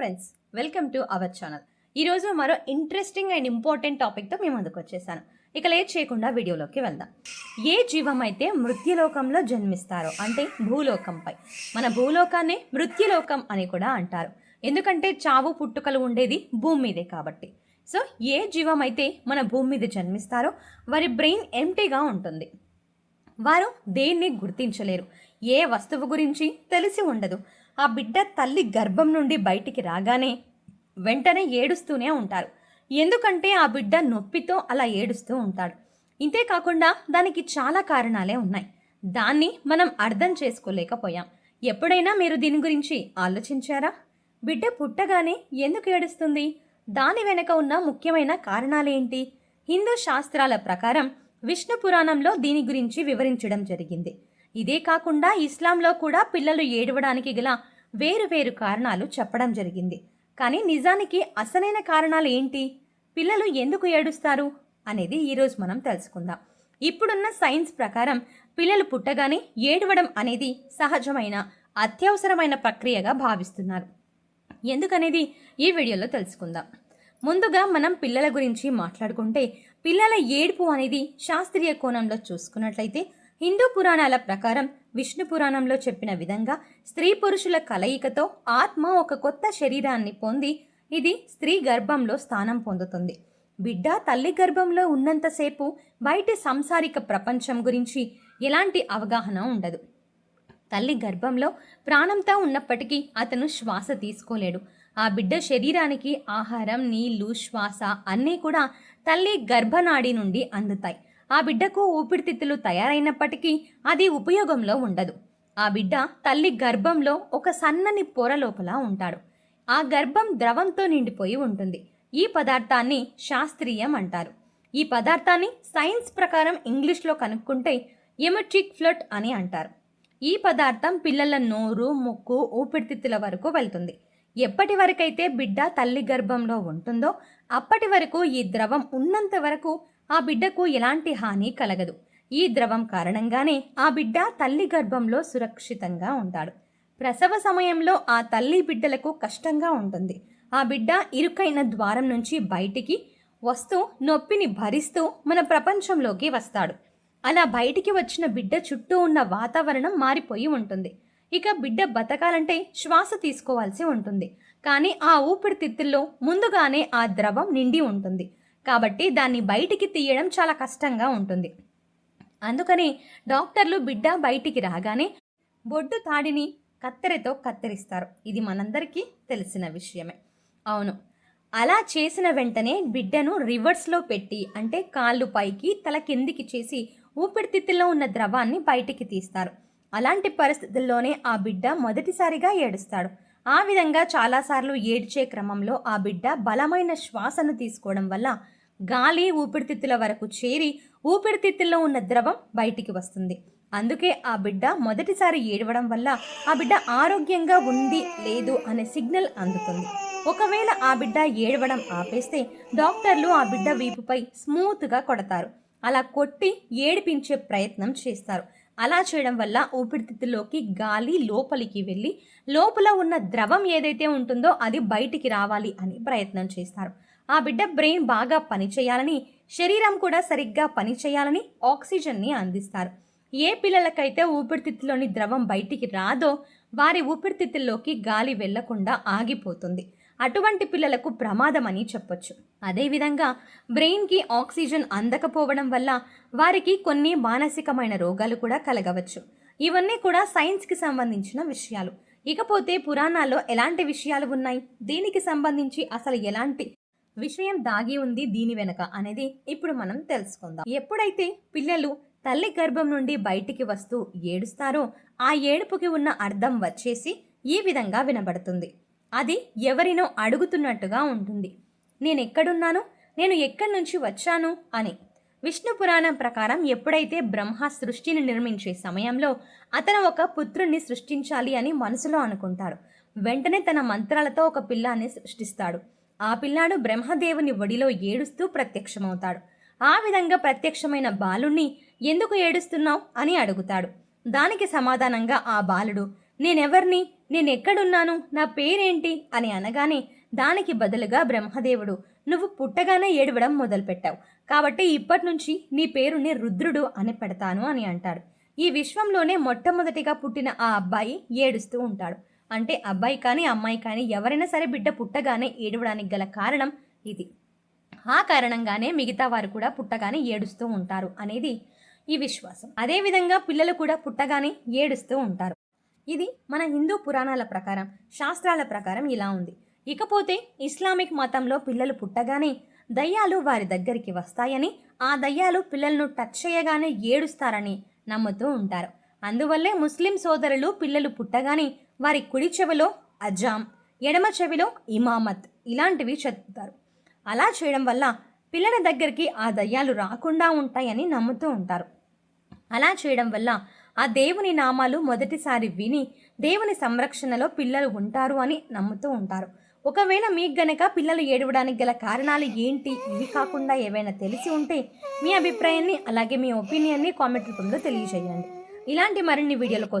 Friends welcome to our channel. ఈరోజు మరో interesting and important టాపిక్తో మేము ముందుకు వచ్చేసాను. ఇక లేట్ చేయకుండా వీడియోలోకి వెళ్దాం. ఏ జీవం అయితే మృత్యులోకంలో జన్మిస్తారో అంటే భూలోకంపై. మన భూలోకాన్ని మృత్యులోకం అని కూడా అంటారు. ఎందుకంటే చావు పుట్టుకలు ఉండేది భూమి మీదే కాబట్టి. సో ఏ జీవం అయితే మన భూమి మీద జన్మిస్తారో వారి బ్రెయిన్ ఎంటీగా ఉంటుంది. వారు దేన్ని గుర్తించలేరు. ఏ వస్తువు గురించి తెలిసి ఉండదు. ఆ బిడ్డ తల్లి గర్భం నుండి బయటికి రాగానే వెంటనే ఏడుస్తూనే ఉంటారు. ఎందుకంటే ఆ బిడ్డ నొప్పితో అలా ఏడుస్తూ ఉంటాడు. ఇంతే కాకుండా దానికి చాలా కారణాలే ఉన్నాయి. దాన్ని మనం అర్థం చేసుకోలేకపోయాం. ఎప్పుడైనా మీరు దీని గురించి ఆలోచించారా? బిడ్డ పుట్టగానే ఎందుకు ఏడుస్తుంది? దాని వెనక ఉన్న ముఖ్యమైన కారణాలేంటి? హిందూ శాస్త్రాల ప్రకారం విష్ణు పురాణంలో దీని గురించి వివరించడం జరిగింది. ఇదే కాకుండా ఇస్లాంలో కూడా పిల్లలు ఏడవడానికి గల వేరు వేరు కారణాలు చెప్పడం జరిగింది. కానీ నిజానికి అసలైన కారణాలు ఏంటి? పిల్లలు ఎందుకు ఏడుస్తారు? అనేది ఈరోజు మనం తెలుసుకుందాం. ఇప్పుడున్న సైన్స్ ప్రకారం పిల్లలు పుట్టగానే ఏడవడం అనేది సహజమైన అత్యవసరమైన ప్రక్రియగా భావిస్తున్నారు. ఎందుకనేది ఈ వీడియోలో తెలుసుకుందాం. ముందుగా మనం పిల్లల గురించి మాట్లాడుకుంటే పిల్లల ఏడుపు అనేది శాస్త్రీయ కోణంలో చూసుకున్నట్లయితే హిందూ పురాణాల ప్రకారం విష్ణు పురాణంలో చెప్పిన విధంగా స్త్రీ పురుషుల కలయికతో ఆత్మ ఒక కొత్త శరీరాన్ని పొంది ఇది స్త్రీ గర్భంలో స్థానం పొందుతుంది. బిడ్డ తల్లి గర్భంలో ఉన్నంతసేపు బయటి సంసారిక ప్రపంచం గురించి ఎలాంటి అవగాహన ఉండదు. తల్లి గర్భంలో ప్రాణంతో ఉన్నప్పటికీ అతను శ్వాస తీసుకోలేడు. ఆ బిడ్డ శరీరానికి ఆహారం నీళ్ళు శ్వాస అన్నీ కూడా తల్లి గర్భనాడి నుండి అందుతాయి. ఆ బిడ్డకు ఊపిరితిత్తులు తయారైనప్పటికీ అది ఉపయోగంలో ఉండదు. ఆ బిడ్డ తల్లి గర్భంలో ఒక సన్నని పొర లోపల ఉంటాడు. ఆ గర్భం ద్రవంతో నిండిపోయి ఉంటుంది. ఈ పదార్థాన్ని శాస్త్రీయం అంటారు. ఈ పదార్థాన్ని సైన్స్ ప్రకారం ఇంగ్లీష్లో కనుక్కుంటే ఎమెట్రిక్ ఫ్లట్ అని అంటారు. ఈ పదార్థం పిల్లల నోరు ముక్కు ఊపిరితిత్తుల వరకు వెళ్తుంది. ఎప్పటి వరకైతే బిడ్డ తల్లి గర్భంలో ఉంటుందో అప్పటి వరకు ఈ ద్రవం ఉన్నంత వరకు ఆ బిడ్డకు ఎలాంటి హాని కలగదు. ఈ ద్రవం కారణంగానే ఆ బిడ్డ తల్లి గర్భంలో సురక్షితంగా ఉంటాడు. ప్రసవ సమయంలో ఆ తల్లి బిడ్డలకు కష్టంగా ఉంటుంది. ఆ బిడ్డ ఇరుకైన ద్వారం నుంచి బయటికి వస్తూ నొప్పిని భరిస్తూ మన ప్రపంచంలోకి వస్తాడు. అలా బయటికి వచ్చిన బిడ్డ చుట్టూ ఉన్న వాతావరణం మారిపోయి ఉంటుంది. ఇక బిడ్డ బతకాలంటే శ్వాస తీసుకోవాల్సి ఉంటుంది. కానీ ఆ ఊపిరితిత్తుల్లో ముందుగానే ఆ ద్రవం నిండి ఉంటుంది. కాబట్టి దాన్ని బయటికి తీయడం చాలా కష్టంగా ఉంటుంది. అందుకని డాక్టర్లు బిడ్డ బయటికి రాగానే బొడ్డు తాడిని కత్తెరతో కత్తిరిస్తారు. ఇది మనందరికీ తెలిసిన విషయమే. అవును అలా చేసిన వెంటనే బిడ్డను రివర్స్లో పెట్టి అంటే కాళ్ళు పైకి తల కిందికి చేసి ఊపిరితిత్తుల్లో ఉన్న ద్రవాన్ని బయటికి తీస్తారు. అలాంటి పరిస్థితుల్లోనే ఆ బిడ్డ మొదటిసారిగా ఏడుస్తాడు. ఆ విధంగా చాలాసార్లు ఏడ్చే క్రమంలో ఆ బిడ్డ బలమైన శ్వాసను తీసుకోవడం వల్ల గాలి ఊపిరితిత్తుల వరకు చేరి ఊపిరితిత్తుల్లో ఉన్న ద్రవం బయటికి వస్తుంది. అందుకే ఆ బిడ్డ మొదటిసారి ఏడవడం వల్ల ఆ బిడ్డ ఆరోగ్యంగా ఉంది లేదు అనే సిగ్నల్ అందుతుంది. ఒకవేళ ఆ బిడ్డ ఏడవడం ఆపేస్తే డాక్టర్లు ఆ బిడ్డ వీపుపై స్మూత్గా కొడతారు. అలా కొట్టి ఏడిపించే ప్రయత్నం చేస్తారు. అలా చేయడం వల్ల ఊపిరితిత్తుల్లోకి గాలి లోపలికి వెళ్ళి లోపల ఉన్న ద్రవం ఏదైతే ఉంటుందో అది బయటికి రావాలి అని ప్రయత్నం చేస్తారు. ఆ బిడ్డ బ్రెయిన్ బాగా పనిచేయాలని శరీరం కూడా సరిగ్గా పనిచేయాలని ఆక్సిజన్ని అందిస్తారు. ఏ పిల్లలకైతే ఊపిరితిత్తులోని ద్రవం బయటికి రాదో వారి ఊపిరితిత్తుల్లోకి గాలి వెళ్ళకుండా ఆగిపోతుంది. అటువంటి పిల్లలకు ప్రమాదమని చెప్పొచ్చు. అదేవిధంగా బ్రెయిన్కి ఆక్సిజన్ అందకపోవడం వల్ల వారికి కొన్ని మానసికమైన రోగాలు కూడా కలగవచ్చు. ఇవన్నీ కూడా సైన్స్కి సంబంధించిన విషయాలు. ఇకపోతే పురాణాల్లో ఎలాంటి విషయాలు ఉన్నాయి? దీనికి సంబంధించి అసలు ఎలాంటి విషయం దాగి ఉంది దీని వెనక అనేది ఇప్పుడు మనం తెలుసుకుందాం. ఎప్పుడైతే పిల్లలు తల్లి గర్భం నుండి బయటికి వస్తూ ఏడుస్తారో ఆ ఏడుపుకి ఉన్న అర్థం వచ్చేసి ఈ విధంగా వినబడుతుంది. అది ఎవరినో అడుగుతున్నట్టుగా ఉంటుంది. నేను ఎక్కడున్నాను నేను ఎక్కడి నుంచి వచ్చాను? అని. విష్ణు పురాణం ప్రకారం ఎప్పుడైతే బ్రహ్మ సృష్టిని నిర్మించే సమయంలో అతను ఒక పుత్రుణ్ణి సృష్టించాలి అని మనసులో అనుకుంటాడు. వెంటనే తన మంత్రాలతో ఒక పిల్లాన్ని సృష్టిస్తాడు. ఆ పిల్లాడు బ్రహ్మదేవుని ఒడిలో ఏడుస్తూ ప్రత్యక్షమవుతాడు. ఆ విధంగా ప్రత్యక్షమైన బాలుణ్ణి ఎందుకు ఏడుస్తున్నావు? అని అడుగుతాడు. దానికి సమాధానంగా ఆ బాలుడు నేనెవర్ని? నేను ఎక్కడున్నాను నా పేరేంటి? అని అనగానే దానికి బదులుగా బ్రహ్మదేవుడు నువ్వు పుట్టగానే ఏడవడం మొదలుపెట్టావు. కాబట్టి ఇప్పటి నుంచి నీ పేరుని రుద్రుడు అని పెడతాను అని అంటాడు. ఈ విశ్వంలోనే మొట్టమొదటిగా పుట్టిన ఆ అబ్బాయి ఏడుస్తూ ఉంటాడు. అంటే అబ్బాయి కానీ అమ్మాయి కానీ ఎవరైనా సరే బిడ్డ పుట్టగానే ఏడవడానికి గల కారణం ఇది. ఆ కారణంగానే మిగతా వారు కూడా పుట్టగానే ఏడుస్తూ ఉంటారు అనేది ఈ విశ్వాసం. అదేవిధంగా పిల్లలు కూడా పుట్టగానే ఏడుస్తూ ఉంటారు. ఇది మన హిందూ పురాణాల ప్రకారం శాస్త్రాల ప్రకారం ఇలా ఉంది. ఇకపోతే ఇస్లామిక్ మతంలో పిల్లలు పుట్టగానే దయ్యాలు వారి దగ్గరికి వస్తాయని ఆ దయ్యాలు పిల్లలను టచ్ చేయగానే ఏడుస్తారని నమ్ముతూ ఉంటారు. అందువల్లే ముస్లిం సోదరులు పిల్లలు పుట్టగానే వారి కుడి చెవిలో అజాం ఎడమ చెవిలో ఇమామత్ ఇలాంటివి చదువుతారు అలా చేయడం వల్ల పిల్లల దగ్గరికి ఆ దయ్యాలు రాకుండా ఉంటాయని నమ్ముతూ ఉంటారు. అలా చేయడం వల్ల ఆ దేవుని నామాలు మొదటిసారి విని దేవుని సంరక్షణలో పిల్లలు ఉంటారు అని నమ్ముతూ ఉంటారు. ఒకవేళ మీకు గనక పిల్లలు ఏడవడానికి గల కారణాలు ఏంటి? ఇవి కాకుండా ఏవైనా తెలిసి ఉంటే మీ అభిప్రాయాన్ని అలాగే మీ ఒపీనియన్ని కామెంట్ రూపంలో తెలియజేయండి. ఇలాంటి మరిన్ని వీడియోల కోసం